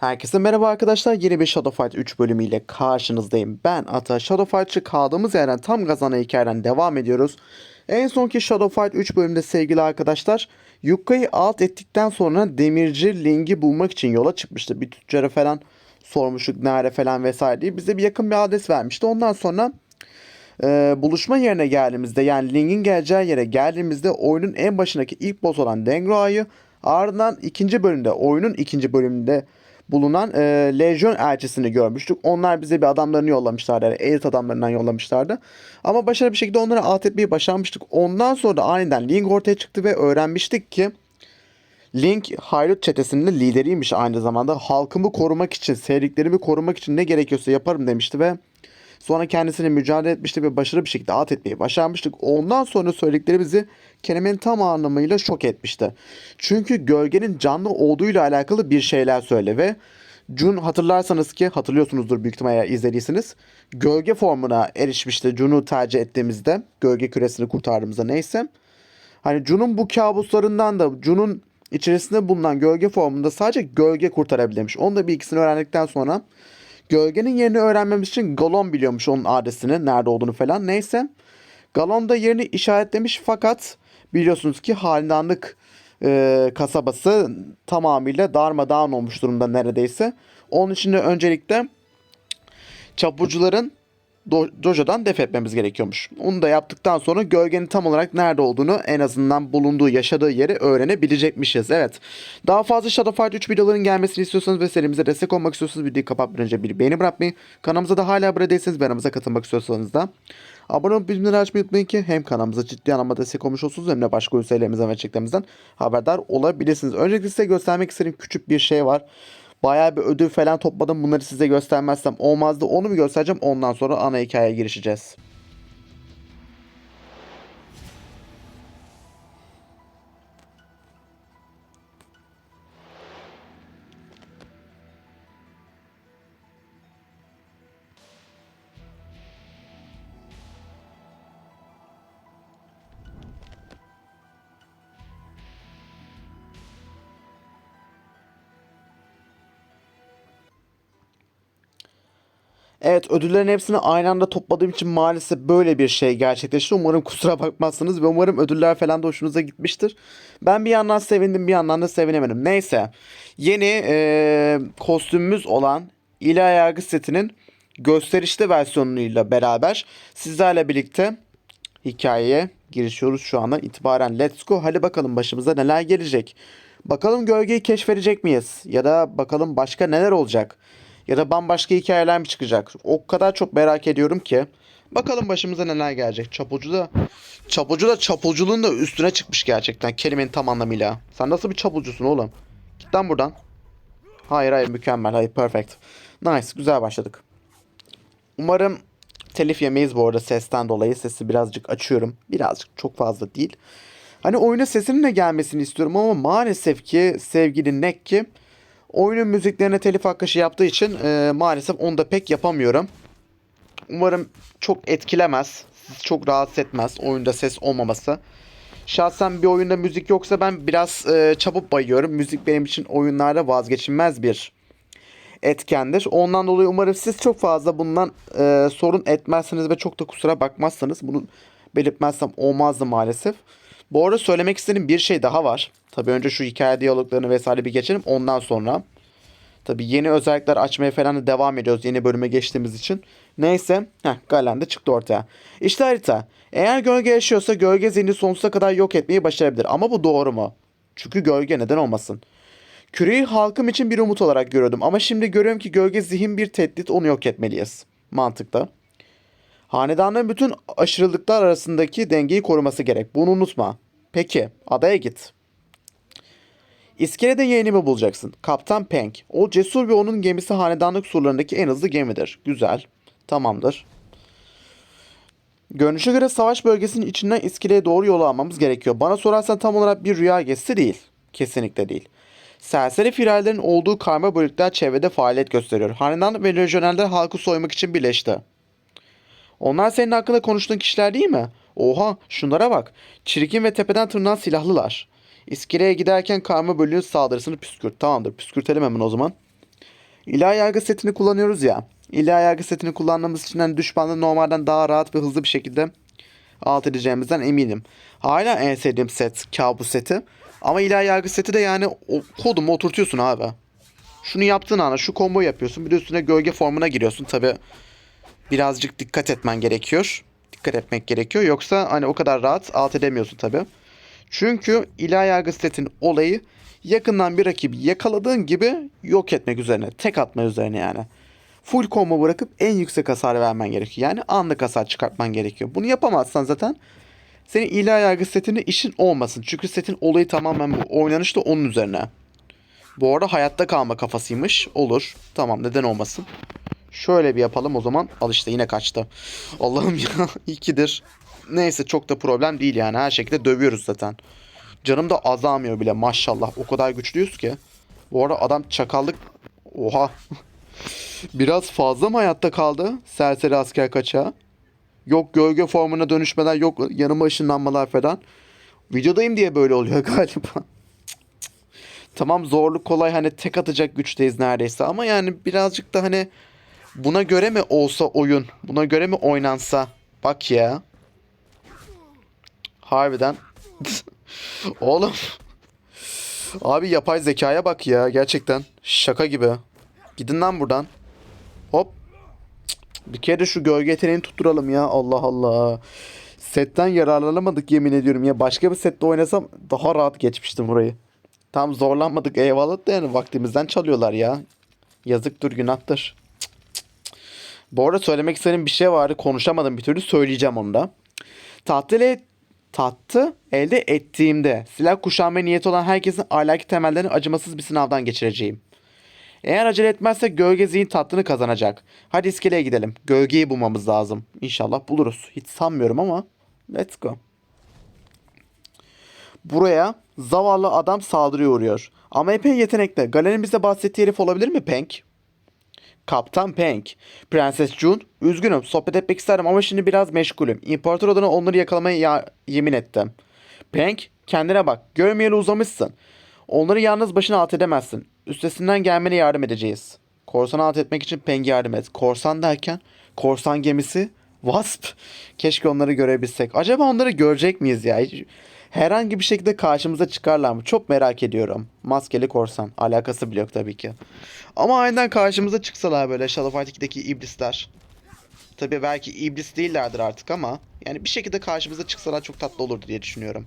Herkese merhaba arkadaşlar. Yeni bir Shadow Fight 3 bölümüyle karşınızdayım. Ben Ata. Shadow Fight'çı kaldığımız yerden tam gazana hikayeden devam ediyoruz. En sonki Shadow Fight 3 bölümünde sevgili arkadaşlar Yukka'yı alt ettikten sonra demirci Ling'i bulmak için yola çıkmıştı. Bir tüccara falan sormuştuk nerede falan vesaire diye. Bize bir yakın bir adres vermişti. Ondan sonra e, buluşma yerine geldiğimizde yani Ling'in geleceği yere geldiğimizde oyunun en başındaki ilk boss olan Dengroa'yı ardından ikinci bölümde oyunun ikinci bölümünde bulunan e, Lejyon elçisini görmüştük. Onlar bize bir adamlarını yollamışlardı. Yani elit adamlarından yollamışlardı. Ama başarılı bir şekilde onları alt etmeyi başarmıştık. Ondan sonra da aniden Ling ortaya çıktı ve öğrenmiştik ki Link Haydut çetesinin lideriymiş aynı zamanda. Halkımı korumak için, sevdiklerimi korumak için ne gerekiyorsa yaparım demişti ve sonra kendisine mücadele etmişti ve başarılı bir şekilde alt etmeyi başarmıştık. Ondan sonra söyledikleri bizi kelimenin tam anlamıyla şok etmişti. Çünkü gölgenin canlı olduğuyla alakalı bir şeyler söyle ve Jun hatırlarsanız ki hatırlıyorsunuzdur büyük ihtimalle izlediyseniz. Gölge formuna erişmişti Jun'u tercih ettiğimizde. Gölge küresini kurtardığımızda neyse. Hani Jun'un bu kabuslarından da Jun'un içerisinde bulunan gölge formunda sadece gölge kurtarabilirmiş. Onu da bir ikisini öğrendikten sonra gölgenin yerini öğrenmemiz için Galon biliyormuş onun adresini, nerede olduğunu falan. Neyse. Galon da yerini işaretlemiş fakat biliyorsunuz ki halindanlık e, kasabası tamamıyla darmadağın olmuş durumda neredeyse. Onun için de öncelikle çapucuların Do- Dojo'dan def etmemiz gerekiyormuş. Onu da yaptıktan sonra gölgenin tam olarak nerede olduğunu en azından bulunduğu, yaşadığı yeri öğrenebilecekmişiz. Evet. Daha fazla Shadow Fight 3 videoların gelmesini istiyorsanız ve serimize destek olmak istiyorsanız videoyu kapatmadan önce bir beğeni bırakmayı, kanalımıza da hala abone değilseniz ve aramıza katılmak istiyorsanız da abone olup bildirimleri açmayı unutmayın ki hem kanalımıza ciddi anlamda destek olmuş olursunuz hem de başka oyun ve içeriklerimizden haberdar olabilirsiniz. Öncelikle size göstermek istediğim küçük bir şey var. Bayağı bir ödül falan topladım. Bunları size göstermezsem olmazdı. Onu mu göstereceğim? Ondan sonra ana hikayeye girişeceğiz. Evet ödüllerin hepsini aynı anda topladığım için maalesef böyle bir şey gerçekleşti. Umarım kusura bakmazsınız ve umarım ödüller falan da hoşunuza gitmiştir. Ben bir yandan sevindim bir yandan da sevinemedim. Neyse yeni e, kostümümüz olan İlahi Yargı setinin gösterişli versiyonuyla beraber sizlerle birlikte hikayeye girişiyoruz şu andan itibaren. Let's go. Hadi bakalım başımıza neler gelecek. Bakalım gölgeyi keşfedecek miyiz? Ya da bakalım başka neler olacak? Ya da bambaşka hikayeler mi çıkacak? O kadar çok merak ediyorum ki. Bakalım başımıza neler gelecek. Çapucu da Çapucu da çapulculuğun da üstüne çıkmış gerçekten kelimenin tam anlamıyla. Sen nasıl bir çapulcusun oğlum? Git lan buradan. Hayır hayır mükemmel. Hayır perfect. Nice. Güzel başladık. Umarım telif yemeyiz bu arada sesten dolayı. Sesi birazcık açıyorum. Birazcık çok fazla değil. Hani oyuna sesinin de gelmesini istiyorum ama maalesef ki sevgili Nek ki oyunun müziklerine telif hakkı şey yaptığı için e, maalesef onu da pek yapamıyorum. Umarım çok etkilemez. Çok rahatsız etmez oyunda ses olmaması. Şahsen bir oyunda müzik yoksa ben biraz e, çabuk bayıyorum. Müzik benim için oyunlarda vazgeçilmez bir etkendir. Ondan dolayı umarım siz çok fazla bundan e, sorun etmezsiniz ve çok da kusura bakmazsanız bunu belirtmezsem olmazdı maalesef. Bu arada söylemek istediğim bir şey daha var. Tabii önce şu hikaye diyaloglarını vesaire bir geçelim. Ondan sonra tabii yeni özellikler açmaya falan da devam ediyoruz yeni bölüme geçtiğimiz için. Neyse. Heh, Galen de çıktı ortaya. İşte harita. Eğer gölge yaşıyorsa gölge zihni sonsuza kadar yok etmeyi başarabilir. Ama bu doğru mu? Çünkü gölge neden olmasın? Küreyi halkım için bir umut olarak görüyordum ama şimdi görüyorum ki gölge zihin bir tehdit onu yok etmeliyiz. Mantıkta. Hanedanların bütün aşırılıklar arasındaki dengeyi koruması gerek. Bunu unutma. Peki, adaya git. İskelede yeğenimi bulacaksın. Kaptan Peng. O cesur ve onun gemisi hanedanlık surlarındaki en hızlı gemidir. Güzel. Tamamdır. Görünüşe göre savaş bölgesinin içinden iskeleye doğru yol almamız gerekiyor. Bana sorarsan tam olarak bir rüya gezisi değil. Kesinlikle değil. Serseri firarların olduğu karma bölükler çevrede faaliyet gösteriyor. Hanedan ve lejyonerler halkı soymak için birleşti. Onlar senin hakkında konuştuğun kişiler değil mi? Oha şunlara bak. Çirkin ve tepeden tırnağa silahlılar. İskeleye giderken karma bölüğün saldırısını püskürt. Tamamdır püskürtelim hemen o zaman. İlahi yargı setini kullanıyoruz ya. İlahi yargı setini kullandığımız için hani düşmanı normalden daha rahat ve hızlı bir şekilde alt edeceğimizden eminim. Hala en sevdiğim set kabus seti. Ama ilahi yargı seti de yani o kodumu oturtuyorsun abi. Şunu yaptığın anda şu combo yapıyorsun. Bir de üstüne gölge formuna giriyorsun. Tabi birazcık dikkat etmen gerekiyor. Dikkat etmek gerekiyor. Yoksa hani o kadar rahat alt edemiyorsun tabi. Çünkü ilahi yargı olayı yakından bir rakibi yakaladığın gibi yok etmek üzerine. Tek atma üzerine yani. Full combo bırakıp en yüksek hasar vermen gerekiyor. Yani anlık hasar çıkartman gerekiyor. Bunu yapamazsan zaten senin ilahi yargı setinde işin olmasın. Çünkü setin olayı tamamen bu. Oynanış da onun üzerine. Bu arada hayatta kalma kafasıymış. Olur. Tamam neden olmasın. Şöyle bir yapalım o zaman. Al işte yine kaçtı. Allah'ım ya ikidir. Neyse çok da problem değil yani. Her şekilde dövüyoruz zaten. Canım da azalmıyor bile maşallah. O kadar güçlüyüz ki. Bu arada adam çakallık... Oha. Biraz fazla mı hayatta kaldı? Serseri asker kaçağı. Yok gölge formuna dönüşmeler, yok yanıma ışınlanmalar falan. Videodayım diye böyle oluyor galiba. tamam zorluk kolay hani tek atacak güçteyiz neredeyse ama yani birazcık da hani buna göre mi olsa oyun, buna göre mi oynansa bak ya. Harbiden. Oğlum. Abi yapay zekaya bak ya gerçekten. Şaka gibi. Gidin lan buradan. Hop. Bir kere şu gölge yeteneğini tutturalım ya. Allah Allah. Setten yararlanamadık yemin ediyorum ya. Başka bir sette oynasam daha rahat geçmiştim burayı. Tam zorlanmadık eyvallah da yani vaktimizden çalıyorlar ya. Yazıktır günahtır. Bu arada söylemek istediğim bir şey vardı. Konuşamadım bir türlü söyleyeceğim onu da. Tahtıyla tahtı elde ettiğimde silah kuşanmaya niyeti olan herkesin ahlaki temellerini acımasız bir sınavdan geçireceğim. Eğer acele etmezsek gölge zihin tatlını kazanacak. Hadi iskeleye gidelim. Gölgeyi bulmamız lazım. İnşallah buluruz. Hiç sanmıyorum ama. Let's go. Buraya zavallı adam saldırıya uğruyor. Ama epey yetenekli. Galerinin bize bahsettiği herif olabilir mi Penk? Kaptan Penk. Prenses June. Üzgünüm sohbet etmek isterim ama şimdi biraz meşgulüm. İmparator adına onları yakalamaya ya- yemin ettim. Penk kendine bak. Görmeyeli uzamışsın. Onları yalnız başına alt edemezsin. Üstesinden gelmene yardım edeceğiz. Korsanı alt etmek için Peng'e yardım et. Korsan derken korsan gemisi Wasp. Keşke onları görebilsek. Acaba onları görecek miyiz ya? Hiç- herhangi bir şekilde karşımıza çıkarlar mı? Çok merak ediyorum. Maskeli korsan. Alakası bile yok tabii ki. Ama aynen karşımıza çıksalar böyle Shadow Fight 2'deki iblisler. Tabii belki iblis değillerdir artık ama yani bir şekilde karşımıza çıksalar çok tatlı olurdu diye düşünüyorum.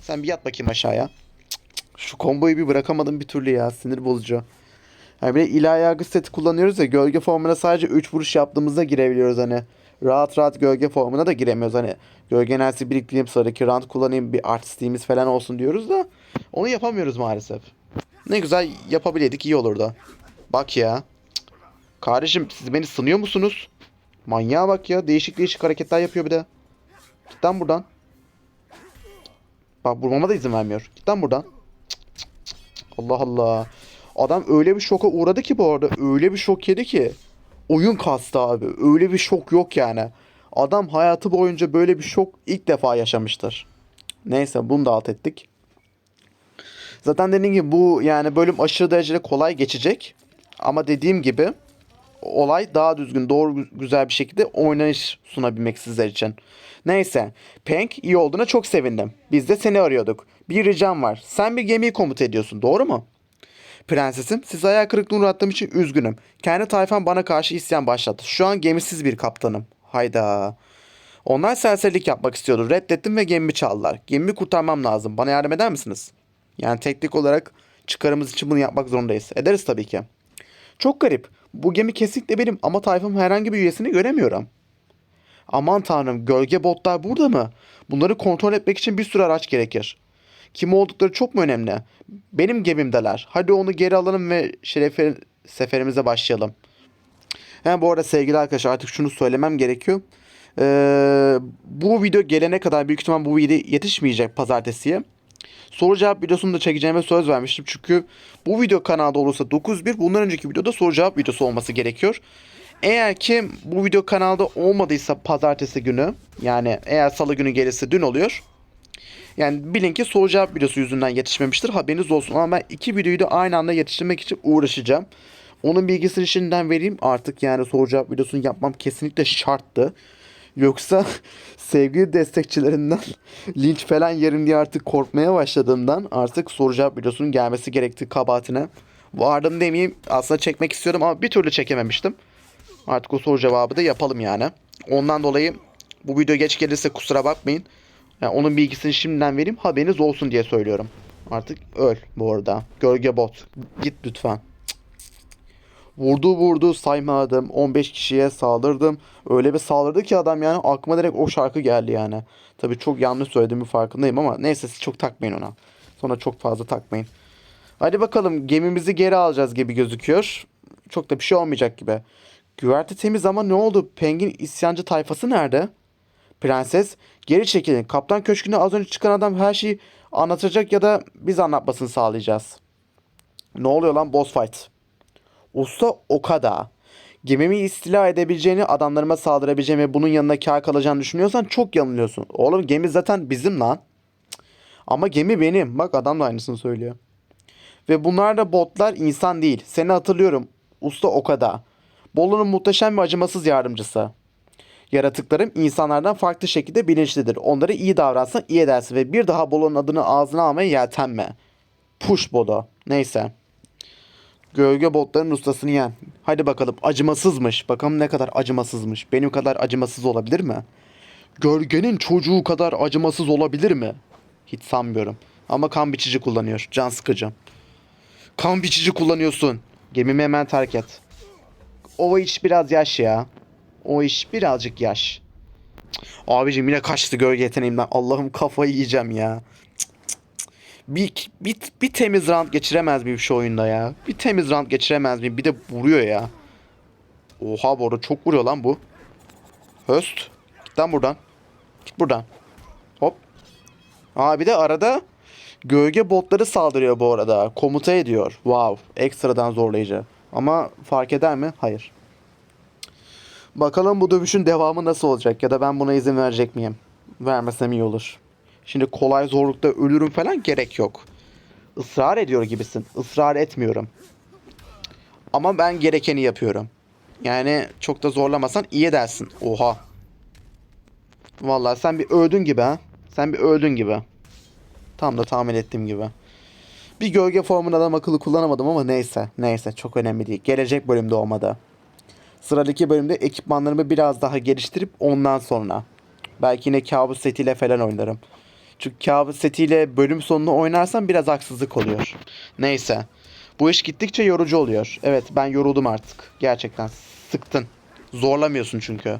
Sen bir yat bakayım aşağıya. Şu komboyu bir bırakamadım bir türlü ya. Sinir bozucu. Yani bir de ilahi seti kullanıyoruz ya. Gölge formuna sadece 3 vuruş yaptığımızda girebiliyoruz hani. Rahat rahat gölge formuna da giremiyoruz. Hani gölge enerjisi biriktireyim sonraki round kullanayım bir artistliğimiz falan olsun diyoruz da. Onu yapamıyoruz maalesef. Ne güzel yapabileydik iyi olurdu. Bak ya. Kardeşim siz beni sınıyor musunuz? Manyağa bak ya. Değişik değişik hareketler yapıyor bir de. Git lan buradan. Bak vurmama da izin vermiyor. Git lan buradan. Allah Allah. Adam öyle bir şoka uğradı ki bu arada. Öyle bir şok yedi ki. Oyun kastı abi. Öyle bir şok yok yani. Adam hayatı boyunca böyle bir şok ilk defa yaşamıştır. Neyse bunu da alt ettik. Zaten dediğim gibi bu yani bölüm aşırı derecede kolay geçecek. Ama dediğim gibi olay daha düzgün, doğru gü- güzel bir şekilde oynanış sunabilmek sizler için. Neyse, Penk iyi olduğuna çok sevindim. Biz de seni arıyorduk. Bir ricam var. Sen bir gemiyi komut ediyorsun, doğru mu? Prensesim, sizi hayal kırıklığına uğrattığım için üzgünüm. Kendi tayfam bana karşı isyan başlattı. Şu an gemisiz bir kaptanım. Hayda. Onlar serserilik yapmak istiyordu. Reddettim ve gemimi çaldılar. Gemimi kurtarmam lazım. Bana yardım eder misiniz? Yani teknik olarak çıkarımız için bunu yapmak zorundayız. Ederiz tabii ki. Çok garip. Bu gemi kesinlikle benim ama tayfamın herhangi bir üyesini göremiyorum. Aman tanrım gölge botlar burada mı? Bunları kontrol etmek için bir sürü araç gerekir. Kim oldukları çok mu önemli? Benim gemimdeler. Hadi onu geri alalım ve şerefe seferimize başlayalım. He, bu arada sevgili arkadaşlar artık şunu söylemem gerekiyor. Ee, bu video gelene kadar büyük ihtimal bu video yetişmeyecek pazartesiye. Soru cevap videosunu da çekeceğime söz vermiştim. Çünkü bu video kanalda olursa 9.1 bundan önceki videoda soru cevap videosu olması gerekiyor. Eğer ki bu video kanalda olmadıysa pazartesi günü yani eğer salı günü gelirse dün oluyor. Yani bilin ki soru cevap videosu yüzünden yetişmemiştir. Haberiniz olsun ama ben iki videoyu da aynı anda yetiştirmek için uğraşacağım. Onun bilgisini şimdiden vereyim. Artık yani soru cevap videosunu yapmam kesinlikle şarttı. Yoksa sevgili destekçilerinden linç falan yerim diye artık korkmaya başladığımdan artık soru cevap videosunun gelmesi gerektiği kabahatine vardım demeyeyim. Aslında çekmek istiyordum ama bir türlü çekememiştim. Artık o soru cevabı da yapalım yani. Ondan dolayı bu video geç gelirse kusura bakmayın. Yani onun bilgisini şimdiden vereyim haberiniz olsun diye söylüyorum. Artık öl bu arada. Gölge bot. Git lütfen. Vurdu vurdu saymadım. 15 kişiye saldırdım. Öyle bir saldırdı ki adam yani aklıma direkt o şarkı geldi yani. Tabii çok yanlış söylediğimi farkındayım ama neyse siz çok takmayın ona. Sonra çok fazla takmayın. Hadi bakalım gemimizi geri alacağız gibi gözüküyor. Çok da bir şey olmayacak gibi. Güverte temiz ama ne oldu? Pengin isyancı tayfası nerede? Prenses geri çekilin. Kaptan köşküne az önce çıkan adam her şeyi anlatacak ya da biz anlatmasını sağlayacağız. Ne oluyor lan boss fight? Usta Okada. Gemimi istila edebileceğini, adamlarıma saldırabileceğimi ve bunun yanına kâr kalacağını düşünüyorsan çok yanılıyorsun. Oğlum gemi zaten bizim lan. Ama gemi benim. Bak adam da aynısını söylüyor. Ve bunlar da botlar insan değil. Seni hatırlıyorum. Usta Okada. Bolu'nun muhteşem ve acımasız yardımcısı. Yaratıklarım insanlardan farklı şekilde bilinçlidir. Onlara iyi davransan iyi edersin ve bir daha Bolu'nun adını ağzına almaya yeltenme. Push Bolu. Neyse. Gölge botların ustasını yen. Hadi bakalım acımasızmış. Bakalım ne kadar acımasızmış. Benim kadar acımasız olabilir mi? Gölgenin çocuğu kadar acımasız olabilir mi? Hiç sanmıyorum. Ama kan biçici kullanıyor. Can sıkıcı. Kan biçici kullanıyorsun. Gemimi hemen terk et. O iş biraz yaş ya. O iş birazcık yaş. Abicim yine kaçtı gölge yeteneğimden. Allah'ım kafayı yiyeceğim ya. Bir, bir, bir temiz round geçiremez miyim şu oyunda ya? Bir temiz round geçiremez miyim? Bir de vuruyor ya. Oha bu arada çok vuruyor lan bu. Höst. Git lan buradan. Git buradan. Hop. Aa bir de arada gölge botları saldırıyor bu arada. Komuta ediyor. Wow. Ekstradan zorlayıcı. Ama fark eder mi? Hayır. Bakalım bu dövüşün devamı nasıl olacak ya da ben buna izin verecek miyim? Vermesem iyi olur. Şimdi kolay zorlukta ölürüm falan gerek yok. Israr ediyor gibisin. Israr etmiyorum. Ama ben gerekeni yapıyorum. Yani çok da zorlamasan iyi dersin. Oha. Vallahi sen bir öldün gibi ha. Sen bir öldün gibi. Tam da tahmin ettiğim gibi. Bir gölge formunu adam akıllı kullanamadım ama neyse. Neyse çok önemli değil. Gelecek bölümde olmadı. Sıradaki bölümde ekipmanlarımı biraz daha geliştirip ondan sonra. Belki yine kabus setiyle falan oynarım. Çünkü kabus setiyle bölüm sonunu oynarsam biraz haksızlık oluyor. Neyse. Bu iş gittikçe yorucu oluyor. Evet ben yoruldum artık. Gerçekten sıktın. Zorlamıyorsun çünkü.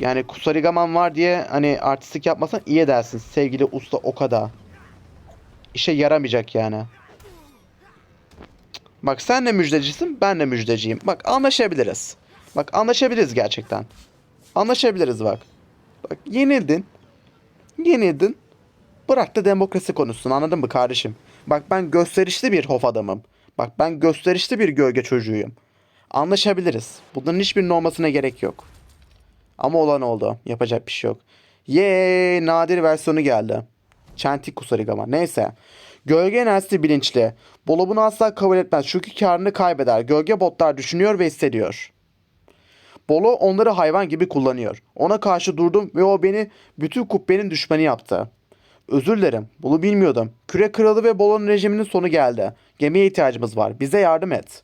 Yani Kusarigaman var diye hani artistik yapmasan iyi edersin sevgili usta Okada. İşe yaramayacak yani. Bak sen de müjdecisin ben de müjdeciyim. Bak anlaşabiliriz. Bak anlaşabiliriz gerçekten. Anlaşabiliriz bak. Bak yenildin. Yenildin. Bırak da demokrasi konuşsun anladın mı kardeşim? Bak ben gösterişli bir hof adamım. Bak ben gösterişli bir gölge çocuğuyum. Anlaşabiliriz. Bunların hiçbirinin olmasına gerek yok. Ama olan oldu. Yapacak bir şey yok. Yeee nadir versiyonu geldi. Çentik Kusarigama. Neyse. Gölge enerjisi bilinçli. Bolo bunu asla kabul etmez çünkü karını kaybeder. Gölge botlar düşünüyor ve hissediyor. Bolo onları hayvan gibi kullanıyor. Ona karşı durdum ve o beni bütün kubbenin düşmanı yaptı. Özür dilerim. Bunu bilmiyordum. Küre kralı ve Bolo'nun rejiminin sonu geldi. Gemiye ihtiyacımız var. Bize yardım et.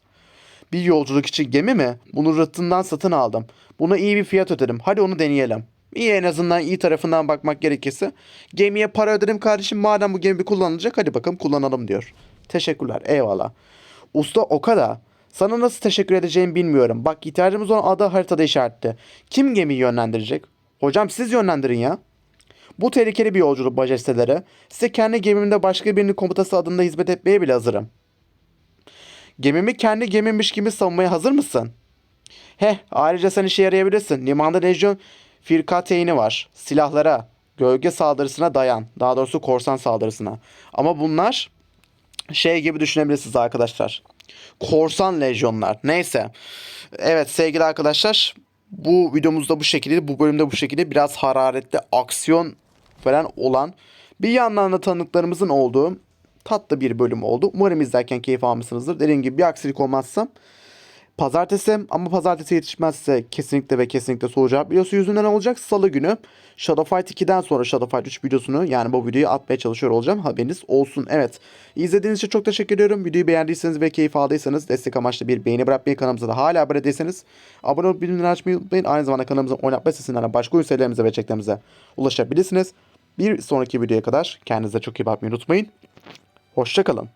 Bir yolculuk için gemi mi? Bunu rıhtından satın aldım. Buna iyi bir fiyat ödedim. Hadi onu deneyelim. İyi en azından iyi tarafından bakmak gerekirse. Gemiye para ödedim kardeşim. Madem bu gemi kullanılacak hadi bakalım kullanalım diyor. Teşekkürler. Eyvallah. Usta Okada. Sana nasıl teşekkür edeceğimi bilmiyorum. Bak ihtiyacımız olan ada haritada işaretli. Kim gemiyi yönlendirecek? Hocam siz yönlendirin ya. Bu tehlikeli bir yolculuk majesteleri. Size kendi gemimde başka birinin komutası adında hizmet etmeye bile hazırım. Gemimi kendi gemimmiş gibi savunmaya hazır mısın? Heh, ayrıca sen işe yarayabilirsin. Limanda lejyon firkateyni var. Silahlara, gölge saldırısına dayan. Daha doğrusu korsan saldırısına. Ama bunlar şey gibi düşünebilirsiniz arkadaşlar. Korsan lejyonlar. Neyse. Evet sevgili arkadaşlar. Bu videomuzda bu şekilde, bu bölümde bu şekilde biraz hararetli aksiyon falan olan bir yandan da tanıklarımızın olduğu tatlı bir bölüm oldu. Umarım izlerken keyif almışsınızdır. Dediğim gibi bir aksilik olmazsa Pazartesi ama pazartesi yetişmezse kesinlikle ve kesinlikle soru cevap videosu yüzünden olacak. Salı günü Shadow Fight 2'den sonra Shadow Fight 3 videosunu yani bu videoyu atmaya çalışıyor olacağım. Haberiniz olsun. Evet. İzlediğiniz için çok teşekkür ediyorum. Videoyu beğendiyseniz ve keyif aldıysanız destek amaçlı bir beğeni bırakmayı kanalımıza da hala abone değilseniz abone olup bildirimleri açmayı unutmayın. Aynı zamanda kanalımıza oynatma sesinden başka oyun serilerimize ve çeklerimize ulaşabilirsiniz. Bir sonraki videoya kadar kendinize çok iyi bakmayı unutmayın. Hoşçakalın.